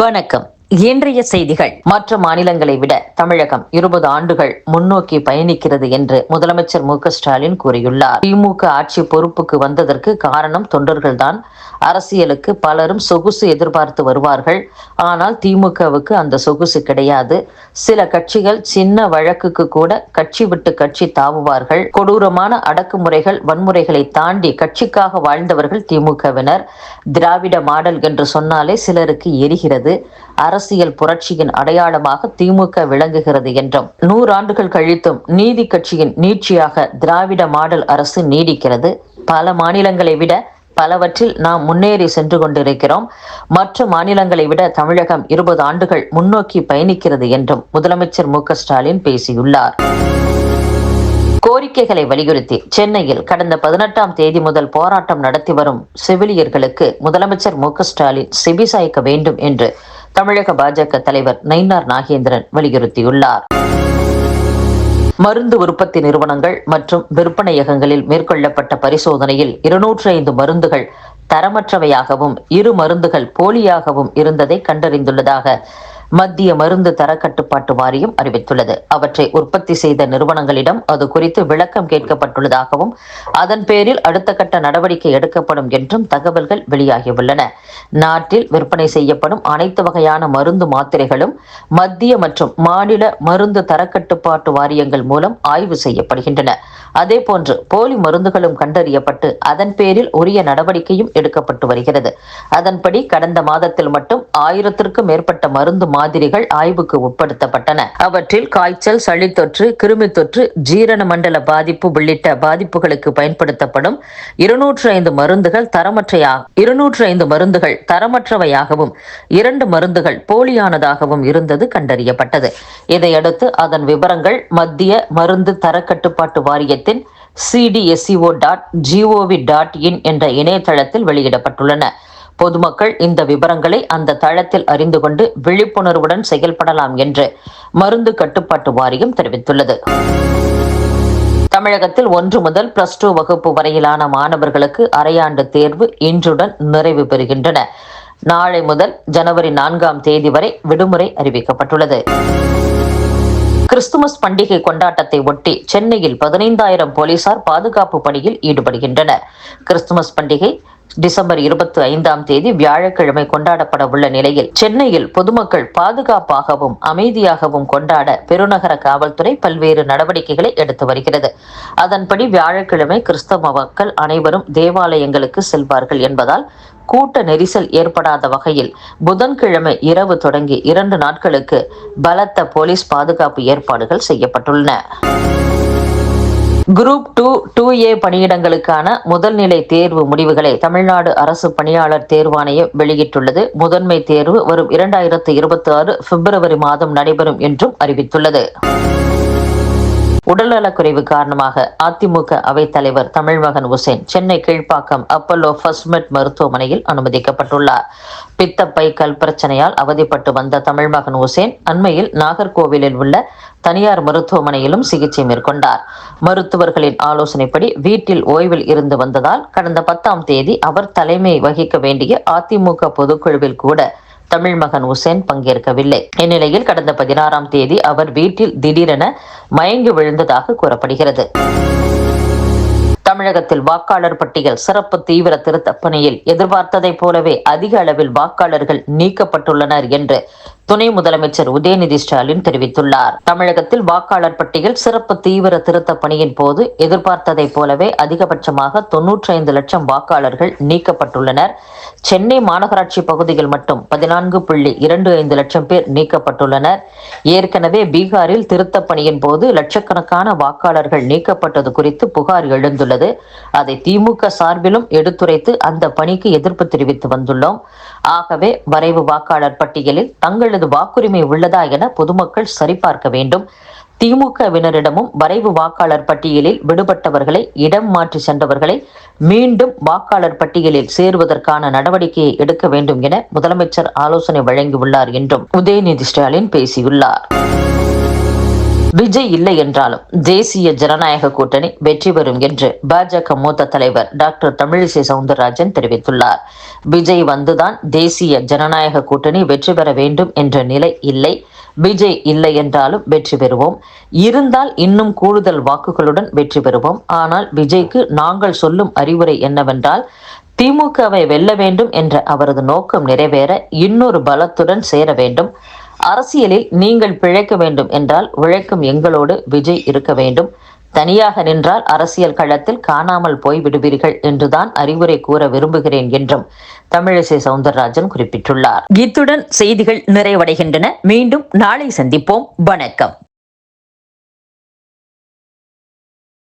வணக்கம். இன்றைய செய்திகள் மற்ற மாநிலங்களை விட தமிழகம் இருபது ஆண்டுகள் முன்னோக்கி பயணிக்கிறது என்று முதலமைச்சர் மு க ஸ்டாலின் கூறியுள்ளார். திமுக ஆட்சி பொறுப்புக்கு வந்ததற்கு காரணம் தொண்டர்கள்தான். அரசியலுக்கு பலரும் சொகுசு எதிர்பார்த்து வருவார்கள். ஆனால் திமுகவுக்கு அந்த சொகுசு கிடையாது. சில கட்சிகள் சின்ன வழக்குக்கு கூட கட்சி விட்டு கட்சி தாவுவார்கள். கொடூரமான அடக்குமுறைகள் வன்முறைகளை தாண்டி கட்சிக்காக வாழ்ந்தவர்கள் திமுகவினர். திராவிட மாடல் என்று சொன்னாலே சிலருக்கு எரிகிறது. அரசியல் புரட்சியின் அடையாளமாக திமுக விளங்குகிறது என்றும். நூறாண்டுகள் கழித்தும் நீதி கட்சியின் நீட்சியாக திராவிட மாடல் அரசு நீடிக்கிறது. பல மாநிலங்களை விட பலவற்றில் நாம் முன்னேறி சென்று கொண்டிருக்கிறோம். மற்ற மாநிலங்களை விட தமிழகம் இருபது ஆண்டுகள் முன்னோக்கி பயணிக்கிறது என்றும் முதலமைச்சர் மு ஸ்டாலின் பேசியுள்ளார். கோரிக்கைகளை வலியுறுத்தி சென்னையில் கடந்த பதினெட்டாம் தேதி முதல் போராட்டம் நடத்தி வரும் செவிலியர்களுக்கு முதலமைச்சர் மு ஸ்டாலின் செவிசாய்க்க வேண்டும் என்று தமிழக பாஜக தலைவர் நயினார் நாகேந்திரன் வலியுறுத்தியுள்ளார். மருந்து உற்பத்தி நிறுவனங்கள் மற்றும் விற்பனையகங்களில் மேற்கொள்ளப்பட்ட பரிசோதனையில் இருநூற்றி ஐந்து மருந்துகள் தரமற்றவையாகவும் இரு மருந்துகள் போலியாகவும் இருந்ததை கண்டறிந்துள்ளதாக மத்திய மருந்து தர கட்டுப்பாட்டு வாரியம் அறிவித்துள்ளது. அவற்றை உற்பத்தி செய்த நிறுவனங்களிடம் அது குறித்து விளக்கம் கேட்கப்பட்டுள்ளதாகவும் அதன் பேரில் அடுத்த கட்ட நடவடிக்கை எடுக்கப்படும் என்றும் தகவல்கள் வெளியாகியுள்ளன. நாட்டில் விற்பனை செய்யப்படும் அனைத்து வகையான மருந்து மாத்திரைகளும் மத்திய மற்றும் மாநில மருந்து தரக்கட்டுப்பாட்டு வாரியங்கள் மூலம் ஆய்வு செய்யப்படுகின்றன. அதேபோன்று போலி மருந்துகளும் கண்டறியப்பட்டு அதன் பேரில் உரிய நடவடிக்கையும் எடுக்கப்பட்டு வருகிறது. அதன்படி கடந்த மாதத்தில் மட்டும் ஆயிரத்திற்கும் மேற்பட்ட மருந்து மாதிரிகள் ஆய்வுக்கு உட்படுத்தப்பட்டன. அவற்றில் காய்ச்சல் சளித்தொற்று கிருமி தொற்று ஜீரண மண்டல பாதிப்பு உள்ளிட்ட பாதிப்புகளுக்கு பயன்படுத்தப்படும் இருநூற்று ஐந்து மருந்துகள் தரமற்றையா இருநூற்று ஐந்து மருந்துகள் தரமற்றவையாகவும் இரண்டு மருந்துகள் போலியானதாகவும் இருந்தது கண்டறியப்பட்டது. இதையடுத்து அதன் விவரங்கள் மத்திய மருந்து தரக்கட்டுப்பாட்டு வாரியத்தின் CDSCO dot gov dot in என்ற இணையதளத்தில் வெளியிடப்பட்டுள்ளன. பொதுமக்கள் இந்த விவரங்களை அந்த தளத்தில் அறிந்து கொண்டு விழிப்புணர்வுடன் செயல்படலாம் என்று மருந்து கட்டுப்பாட்டு வாரியம் தெரிவித்துள்ளது. தமிழகத்தில் ஒன்று முதல் பிளஸ் டூ வகுப்பு வரையிலான மாணவர்களுக்கு அரையாண்டு தேர்வு இன்றுடன் நிறைவு பெறுகின்றன. நாளை முதல் ஜனவரி நான்காம் தேதி வரை விடுமுறை அறிவிக்கப்பட்டுள்ளது. கிறிஸ்துமஸ் பண்டிகை கொண்டாட்டத்தை ஒட்டி சென்னையில் பதினைந்தாயிரம் போலீசார் பாதுகாப்பு பணியில் ஈடுபடுகின்றனர். கிறிஸ்துமஸ் பண்டிகை டிசம்பர் இருபத்தி ஐந்தாம் தேதி வியாழக்கிழமை கொண்டாடப்பட உள்ள நிலையில் சென்னையில் பொதுமக்கள் பாதுகாப்பாகவும் அமைதியாகவும் கொண்டாட பெருநகர காவல்துறை பல்வேறு நடவடிக்கைகளை எடுத்து வருகிறது. அதன்படி வியாழக்கிழமை கிறிஸ்தவ மக்கள் அனைவரும் தேவாலயங்களுக்கு செல்வார்கள் என்பதால் கூட்ட நெரிசல் ஏற்படாத வகையில் புதன்கிழமை இரவு தொடங்கி இரண்டு நாட்களுக்கு பலத்த போலீஸ் பாதுகாப்பு ஏற்பாடுகள் செய்யப்பட்டுள்ளன. குரூப் டூ டூ ஏ பணியிடங்களுக்கான முதல்நிலை தேர்வு முடிவுகளை தமிழ்நாடு அரசு பணியாளர் தேர்வாணையம் வெளியிட்டுள்ளது. முதன்மை தேர்வு வரும் இரண்டாயிரத்து இருபத்தி ஆறு பிப்ரவரி மாதம் நடைபெறும் என்றும் அறிவித்துள்ளது. உடல்நலக்குறைவு காரணமாக அதிமுக அவைத்தலைவர் Tamilmagan Hussain Chennai Kilpauk Apollo first med மருத்துவமனையில் அனுமதிக்கப்பட்டுள்ளார். பித்தப்பை கல் பிரச்சனையால் அவதிப்பட்டு வந்த தமிழ்மகன் உசேன் அண்மையில் நாகர்கோவிலில் உள்ள தனியார் மருத்துவமனையிலும் சிகிச்சை மேற்கொண்டார். மருத்துவர்களின் ஆலோசனைப்படி வீட்டில் ஓய்வில் இருந்து வந்ததால் கடந்த பத்தாம் தேதி அவர் தலைமை வகிக்க வேண்டிய அதிமுக பொதுக்குழுவில் கூட தமிழ் மகன் உசேன் பங்கேற்கவில்லை. இந்நிலையில் கடந்த பதினாறாம் தேதி அவர் வீட்டில் திடீரென மயங்கி விழுந்ததாக கூறப்படுகிறது. தமிழகத்தில் வாக்காளர் பட்டியல் சிறப்பு தீவிர திருத்தப் பணியில் எதிர்பார்த்ததைப் போலவே அதிக அளவில் வாக்காளர்கள் நீக்கப்பட்டுள்ளனர் என்று துணை முதலமைச்சர் உதயநிதி ஸ்டாலின் தெரிவித்துள்ளார். தமிழகத்தில் வாக்காளர் பட்டியல் சிறப்பு தீவிர திருத்த பணியின் போது எதிர்பார்த்ததைப் போலவே அதிகபட்சமாக தொன்னூற்றி ஐந்து லட்சம் வாக்காளர்கள் நீக்கப்பட்டுள்ளனர். சென்னை மாநகராட்சி பகுதியில் மட்டும் பதினான்கு புள்ளி இரண்டு ஐந்து லட்சம் பேர் நீக்கப்பட்டுள்ளனர். ஏற்கனவே பீகாரில் திருத்த பணியின் போது லட்சக்கணக்கான வாக்காளர்கள் நீக்கப்பட்டது குறித்து புகார் எழுந்துள்ளது. அதை திமுக சார்பிலும் எடுத்துரைத்து அந்த பணிக்கு எதிர்ப்பு தெரிவித்து வந்துள்ளோம். ஆகவே வரைவு வாக்காளர் பட்டியலில் தங்களது வாக்குரிமை உள்ளதா என பொதுமக்கள் சரிபார்க்க வேண்டும். திமுகவினரிடமும் வரைவு வாக்காளர் பட்டியலில் விடுபட்டவர்களை இடம் மாற்றி சென்றவர்களை மீண்டும் வாக்காளர் பட்டியலில் சேருவதற்கான நடவடிக்கையை எடுக்க வேண்டும் என முதலமைச்சர் ஆலோசனை வழங்கியுள்ளார் என்றும் உதயநிதி ஸ்டாலின் பேசியுள்ளார். விஜய் இல்லை என்றாலும் தேசிய ஜனநாயக கூட்டணி வெற்றி பெறும் என்று பாஜக மூத்த தலைவர் டாக்டர் தமிழிசை சவுந்தரராஜன் தெரிவித்துள்ளார். விஜய் வந்துதான் தேசிய ஜனநாயக கூட்டணி வெற்றி பெற வேண்டும் என்ற நிலை இல்லை. விஜய் இல்லை என்றாலும் வெற்றி பெறுவோம். இருந்தால் இன்னும் கூடுதல் வாக்குகளுடன் வெற்றி பெறுவோம். ஆனால் விஜய்க்கு நாங்கள் சொல்லும் அறிவுரை என்னவென்றால் திமுகவை வெல்ல வேண்டும் என்ற அவரது நோக்கம் நிறைவேற இன்னொரு பலத்துடன் சேர வேண்டும். அரசியலில் நீங்கள் பிழைக்க வேண்டும் என்றால் உழைக்கும் எங்களோடு விஜய் இருக்க வேண்டும். தனியாக நின்றால் அரசியல் களத்தில் காணாமல் போய் விடுவீர்கள் என்றுதான் அறிவுரை கூற விரும்புகிறேன் என்றும் தமிழிசை சவுந்தரராஜன் குறிப்பிட்டுள்ளார். இத்துடன் செய்திகள் நிறைவடைகின்றன. மீண்டும் நாளை சந்திப்போம். வணக்கம்.